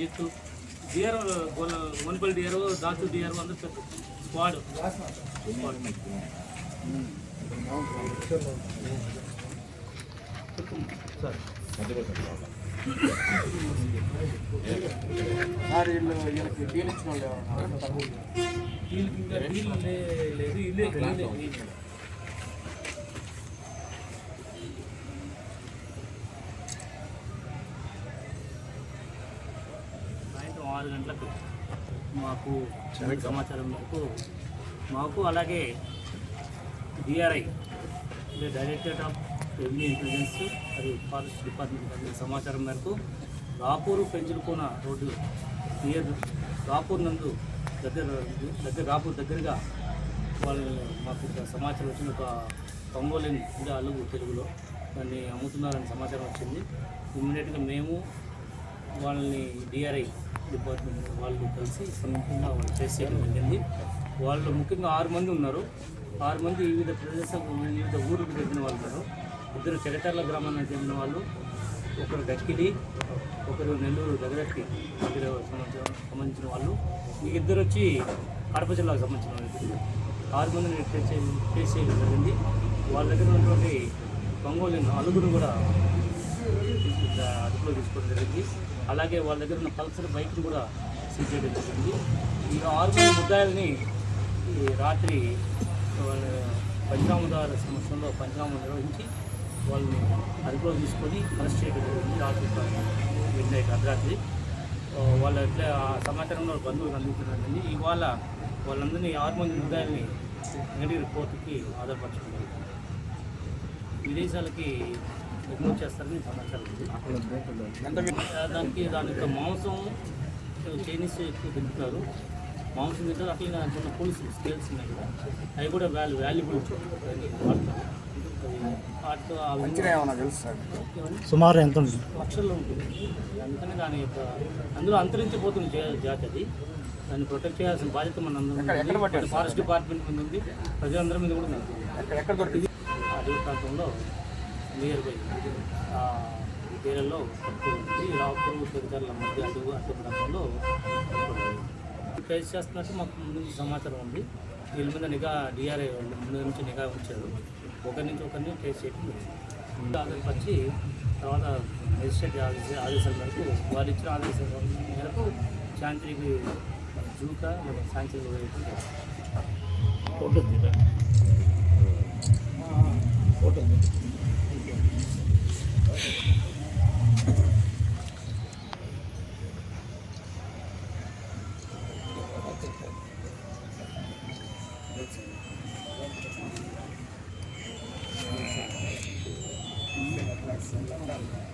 Ranjith D R municipal D R Dasu D R అందరూ పెద్ద squad squad వీళ్ళకి ఇంకా వీళ్ళు లే- లేదు ఇల్లే ఆరు గంటలకు మాకు సమాచారం మేరకు మాకు అలాగే డిఆర్ఐ అంటే డైరెక్టరేట్ ఆఫ్ రెవెన్యూ ఇంటెలిజెన్స్ మరియు ఫారెస్ట్ డిపార్ట్మెంట్ అందిన సమాచారం మేరకు రాపూరు పెంచులకోన రోడ్డు నియర్ రాపూర్ నందు దగ్గర దగ్గర రాపూర్ దగ్గరగా వాళ్ళు మాకు సమాచారం వచ్చిన ఒక ఒంగోలిన్ అంటే అలుగు తెలుగులో దాన్ని అమ్ముతున్నారని సమాచారం వచ్చింది. ఇమ్మీడియట్గా మేము వాళ్ళని డిఆర్ఐ డిపార్ట్మెంట్ వాళ్ళు కలిసి సంయుక్తంగా వాళ్ళు చేసేయడం జరిగింది. వాళ్ళు ముఖ్యంగా ఆరు మంది ఉన్నారు. ఆరు మంది వివిధ ప్రదేశాలకు వివిధ ఊరికి చెందిన వాళ్ళు ఉన్నారు. ఇద్దరు చెగటర్ల గ్రామానికి చెందిన వాళ్ళు ఒకరు గక్కిడి ఒకరు నెల్లూరు దగ్గరకి దగ్గర సంబంధించిన సంబంధించిన వాళ్ళు. ఈ ఇద్దరు వచ్చి కడప జిల్లాకు సంబంధించిన వాళ్ళు. ఆరు మందిని ట్రేస్ చేయ- ట్రేస్ చేయడం జరిగింది. వాళ్ళ దగ్గర ఉన్నటువంటి ఒంగోలు అలుగురు కూడా అదుపులో తీసుకోవడం జరిగింది. అలాగే వాళ్ళ దగ్గర ఉన్న పల్సర్ బైక్ని కూడా సీజ్ చేయడం జరిగింది. ఈ ఆరు మంది ముద్దాయిల్ని ఈ రాత్రి వాళ్ళ పంచామదార సంవత్సరంలో పంచామ నిర్వహించి వాళ్ళని అదుపులో తీసుకొని అరెస్ట్ చేయడం జరిగింది. రాత్రి మిడ్నైట్ అర్ధరాత్రి. వాళ్ళ ఎట్లా ఆ సమాచారంలో బంధువులు అందించడం ఇవాళ వాళ్ళందరినీ ఆరు మంది ముద్దాయిల్ని నెగిటివ్ రిపోర్ట్కి ఆధారపరచుకున్నారు విదేశాలకి ఎగుమతి చేస్తారని దానికి దాని యొక్క మాంసం చైనీస్ ఎక్కువ తింటున్నారు. మాంసం తింటారు అట్లనే ఉన్న పులుసు స్కేల్స్ ఉన్నాయి కదా అవి కూడా వాల్యూ వాల్యుబుల్ సుమారు ఎంత ఉంటుంది లక్షల్లో ఉంటుంది. అందుకని దాని యొక్క అందులో అంతరించిపోతుంది జాతి అది. దాన్ని ప్రొటెక్ట్ చేయాల్సిన బాధ్యత మన అందరం. ఫారెస్ట్ డిపార్ట్మెంట్ మీద ఉంది. ప్రజలందరి మీద కూడా ఉంది. ఎక్కడ దొరికింది? అడవి ప్రాంతంలో నియర్ బై దీనిలో ఏరియాలో ఉంది. రావుపూర్ పెద్దల మధ్య అడుగు అటు ట్రేస్ చేస్తున్నట్టు మాకు ముందు నుంచి సమాచారం ఉంది. వీళ్ళ మీద నిఘా డిఆర్ఐ ముందు నుంచి నిఘా ఉంచారు. ఒకరి నుంచి ఒకరిని ట్రేస్ చేయడం జరిగింది. అక్కడికి వచ్చి తర్వాత మెజిస్ట్రేట్ ఆదేశ ఆదేశాల మేరకు వారు ఇచ్చిన ఆదేశాల మేరకు శాంతికి జూకా లేదా శాంతికి ఫోటో はい。